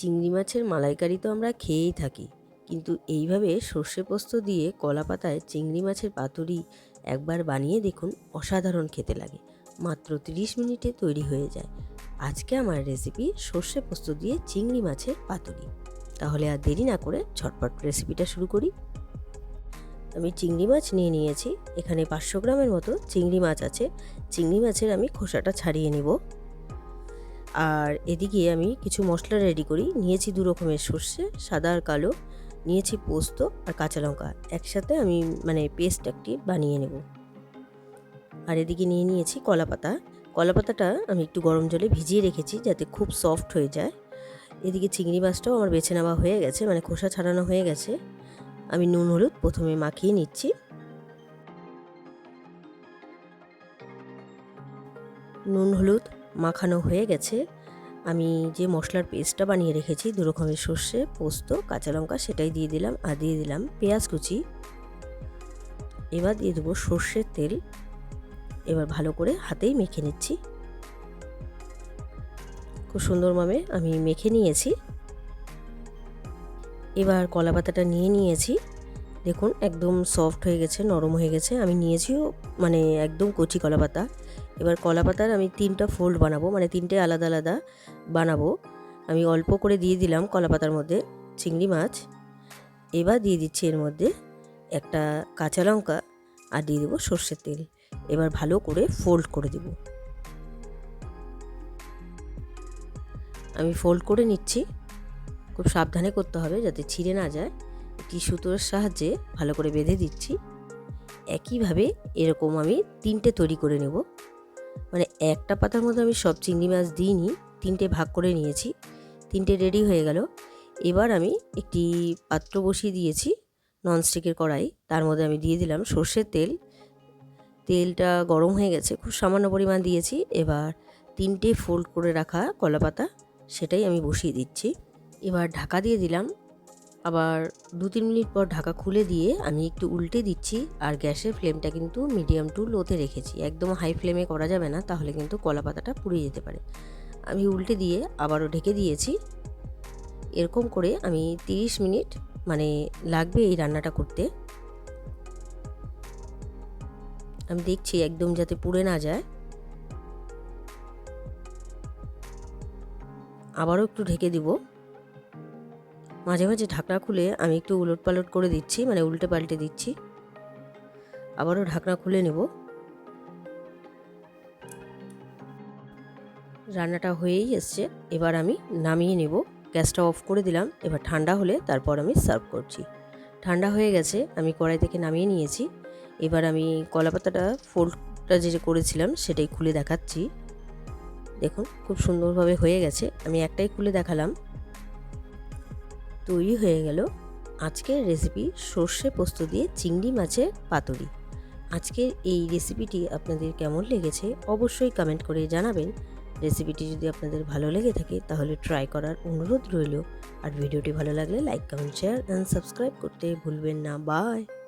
চিংড়ি মাছের মালাইকারি তো আমরা খেয়েই থাকি। কিন্তু এইভাবে সর্ষে পোস্ত দিয়ে কলা পাতায় চিংড়ি মাছের পাতুরি একবার বানিয়ে দেখুন অসাধারণ খেতে লাগে। মাত্র 30 মিনিটে তৈরি হয়ে যায়। আজকে আমার রেসিপি সর্ষে পোস্ত দিয়ে চিংড়ি মাছের পাতুরি। তাহলে আর দেরি না করে ঝটপট রেসিপিটা শুরু করি। আমি চিংড়ি মাছ নিয়ে নিয়েছি। এখানে পাঁচশো গ্রামের মতো চিংড়ি মাছ আছে। চিংড়ি মাছের আমি খোসাটা ছাড়িয়ে নেব। আর এদিকে আমি কিছু মশলা রেডি করি। নিয়েছি দু রকমের সর্ষে, সাদা আর কালো। নিয়েছি পোস্ত আর কাঁচা লঙ্কা। একসাথে আমি মানে পেস্ট একটি বানিয়ে নেব। আর এদিকে নিয়ে নিয়েছি কলা পাতা। কলা পাতাটা আমি একটু গরম জলে ভিজিয়ে রেখেছি যাতে খুব সফট হয়ে যায়। এদিকে চিংড়ি মাছটাও আমার বেছে নেওয়া হয়ে গেছে মানে খোসা ছাড়ানো হয়ে গেছে। আমি নুন, হলুদ প্রথমে মাখিয়ে নিচ্ছি। নুন, হলুদ মাখানো হয়ে গেছে। আমি যে মশলার পেস্টটা বানিয়ে রেখেছি দু রকমের সর্ষে, পোস্ত, কাঁচা লঙ্কা সেটাই দিয়ে দিলাম আর দিয়ে দিলাম পেঁয়াজ কুচি। এবার দিয়ে দেবো সর্ষের তেল। এবার ভালো করে হাতেই মেখে নিচ্ছি। খুব সুন্দরভাবে আমি মেখে নিয়েছি। এবার কলা পাতাটা নিয়ে নিয়েছি। দেখুন, একদম সফট হয়ে গেছে, নরম হয়ে গেছে। আমি নিয়েছিও মানে একদম কচি কলা পাতা। এবার কলা পাতার আমি তিনটা ফোল্ড বানাবো মানে তিনটে আলাদা আলাদা বানাবো। আমি অল্প করে দিয়ে দিলাম কলা পাতার মধ্যে চিংড়ি মাছ। এবার দিয়ে দিচ্ছি এর মধ্যে একটা কাঁচা লঙ্কা আর দিয়ে দেবো সর্ষের তেল। এবার ভালো করে ফোল্ড করে দেব। আমি ফোল্ড করে নিচ্ছি। খুব সাবধানে করতে হবে যাতে ছিঁড়ে না যায়। একটি সুতোর সাহায্যে ভালো করে বেঁধে দিচ্ছি। একইভাবে এরকম আমি তিনটে তৈরি করে নেব। মানে একটা পাতার মধ্যে আমি সব চিংড়ি মাছ দিইনি, তিনটে ভাগ করে নিয়েছি, তিনটে রেডি হয়ে গেল। এবার আমি একটি পাত্র বসিয়ে দিয়েছি ননস্টিকের কড়াই। তার মধ্যে আমি দিয়ে দিলাম সর্ষের তেল। তেলটা গরম হয়ে গেছে, খুব সামান্য পরিমাণ দিয়েছি। এবার তিনটে ফোল্ড করে রাখা কলা পাতা সেটাই আমি বসিয়ে দিচ্ছি। এবার ঢাকা দিয়ে দিলাম আবার দু তিন মিনিট পর ঢাকা খুলে দিয়ে আমি একটু উল্টে দিচ্ছি আর গ্যাসের ফ্লেমটা কিন্তু মিডিয়াম টু লোতে রেখেছি। একদম হাই ফ্লেমে করা যাবে না, তাহলে কিন্তু কলা পাতাটা পুড়ে যেতে পারে। আমি উল্টে দিয়ে আবারও ঢেকে দিয়েছি। এরকম করে আমি 30 মিনিট মানে লাগবে এই রান্নাটা করতে। আমি দেখছি একদম যাতে পুড়ে না যায়। আবারও একটু ঢেকে দিব। মাঝে মাঝে ঢাকনা খুলে আমি একটু উলট পালট করে দিচ্ছি মানে উল্টে পাল্টে দিচ্ছি। আবারও ঢাকনা খুলে নেব। রান্নাটা হয়েই এসছে। এবার আমি নামিয়ে নেব। গ্যাসটা অফ করে দিলাম। এবার ঠান্ডা হলে তারপর আমি সার্ভ করছি। ঠান্ডা হয়ে গেছে। আমি কড়াই থেকে নামিয়ে নিয়েছি। এবার আমি কলা পাতাটা ফোল্ডটা যে করেছিলাম সেটাই খুলে দেখাচ্ছি। দেখুন, খুব সুন্দরভাবে হয়ে গেছে। আমি একটাই খুলে দেখালাম। তৈরি হয়ে গেল আজকের রেসিপি সর্ষে পোস্ত দিয়ে চিংড়ি মাছের পাতুরি। আজকের এই রেসিপিটি আপনাদের কেমন লেগেছে অবশ্যই কমেন্ট করে জানাবেন। রেসিপিটি যদি আপনাদের ভালো লেগে থাকে তাহলে ট্রাই করার অনুরোধ রইল। আর ভিডিওটি ভালো লাগলে like comment share and subscribe করতে ভুলবেন না। বাই